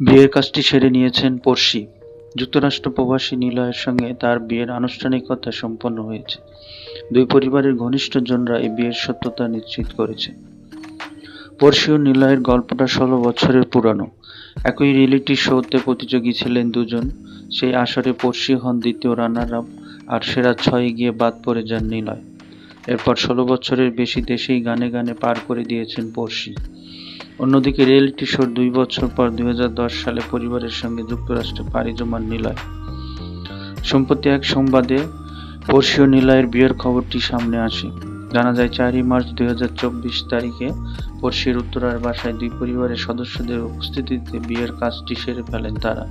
বিয়ের কাজটি সেরে নিয়েছেন পড়শি যুক্তরাষ্ট্র প্রবাসী নিলয়ের সঙ্গে তার বিয়ের আনুষ্ঠানিকতা সম্পন্ন হয়েছে। দুই পরিবারের ঘনিষ্ঠজনরা এই বিয়ের সত্যতা নিশ্চিত করেছে। পড়শি ও নিলয়ের গল্পটা ষোলো বছরের পুরানো। একই রিয়েলিটি শোতে প্রতিযোগী ছিলেন দুজন। সেই আসরে পড়শি হন দ্বিতীয় রানার আপ আর সেরা ছয়ে গিয়ে বাদ পড়ে যান নিলয়। এরপর ষোলো বছরের বেশি দেশেই গানে গানে পার করে দিয়েছেন পড়শি অন্যদিকে রিয়েলিটি শোর দুই বছর পর দুই হাজার দশ সালে পরিবারের সঙ্গে যুক্তরাষ্ট্রে পাড়ি জমান নিলয়। সম্প্রতি এক সংবাদে ও নিলয়ের বিয়ের খবরটি সামনে আসে। জানা যায়, চারই মার্চ দুই হাজার চব্বিশ তারিখে পড়শির উত্তরার বাসায় দুই পরিবারের সদস্যদের উপস্থিতিতে বিয়ের কাজটি সেরে ফেলেন তারা।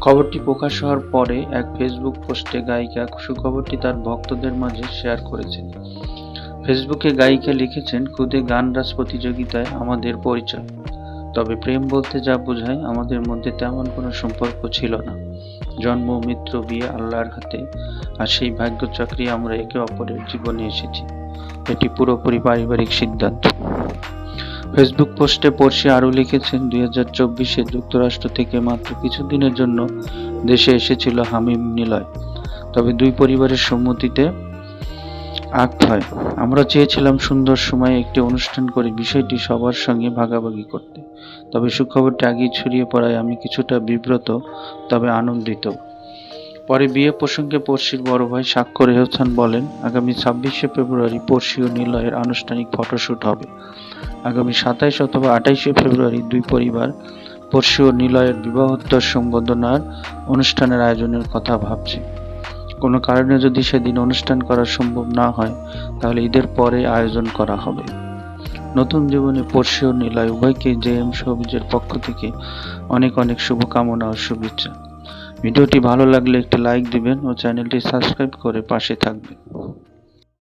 খবরটি প্রকাশ হওয়ার পরে এক ফেসবুক পোস্টে গায়িকা সুখবরটি তার ভক্তদের মাঝে শেয়ার করেছেন। ফেসবুকে গায়িকা লিখেছেন, খুদে গান রাজ প্রতিযোগিতায় আমাদের পরিচয়। তবে প্রেম বলতে যা বোঝায়, আমাদের মধ্যে তেমন কোনো সম্পর্ক ছিল না। জন্ম, মিত্র, বিয়ে, আল্লাহর হাতে। আর সেই ভাগ্য চাকরি আমরা একে অপরের জীবনে এসেছি। এটি পুরোপুরি পারিবারিক সিদ্ধান্ত। ফেসবুক পোস্টে পড়শি আরও লিখেছেন, দুই হাজার চব্বিশে যুক্তরাষ্ট্র থেকে মাত্র কিছুদিনের জন্য দেশে এসেছিল হামিম নিলয়। তবে দুই পরিবারের সম্মতিতে হয়। আমরা চেয়েছিলাম সুন্দর সময়ে একটি অনুষ্ঠান করে বিষয়টি সবার সঙ্গে ভাগাভাগি করতে। তবে সুখবরটি আগেই ছড়িয়ে পড়ায় আমি কিছুটা বিব্রত, তবে আনন্দিত। পরে বিয়ে প্রসঙ্গে পড়শির বড় ভাই স্বাক্ষর রেহসান বলেন, আগামী ছাব্বিশে ফেব্রুয়ারি পড়শি ও নিলয়ের আনুষ্ঠানিক ফটোশ্যুট হবে। আগামী সাতাইশ অথবা আঠাইশে ফেব্রুয়ারি দুই পরিবার, পড়শি ও নিলয়ের বিবাহোত্তর সংবর্ধনার অনুষ্ঠানের আয়োজনের কথা ভাবছে। কোনো কারণে যদি সেদিন অনুষ্ঠান করা সম্ভব না হয়, তাহলে ঈদের পরে আয়োজন করা হবে। নতুন জীবনে পড়শি ও নীলায়, উভয়কে জে এম সবিজের পক্ষ থেকে অনেক অনেক শুভকামনা ও শুভেচ্ছা। ভিডিওটি ভালো লাগলে একটি লাইক দিবেন ও চ্যানেলটি সাবস্ক্রাইব করে পাশে থাকবেন।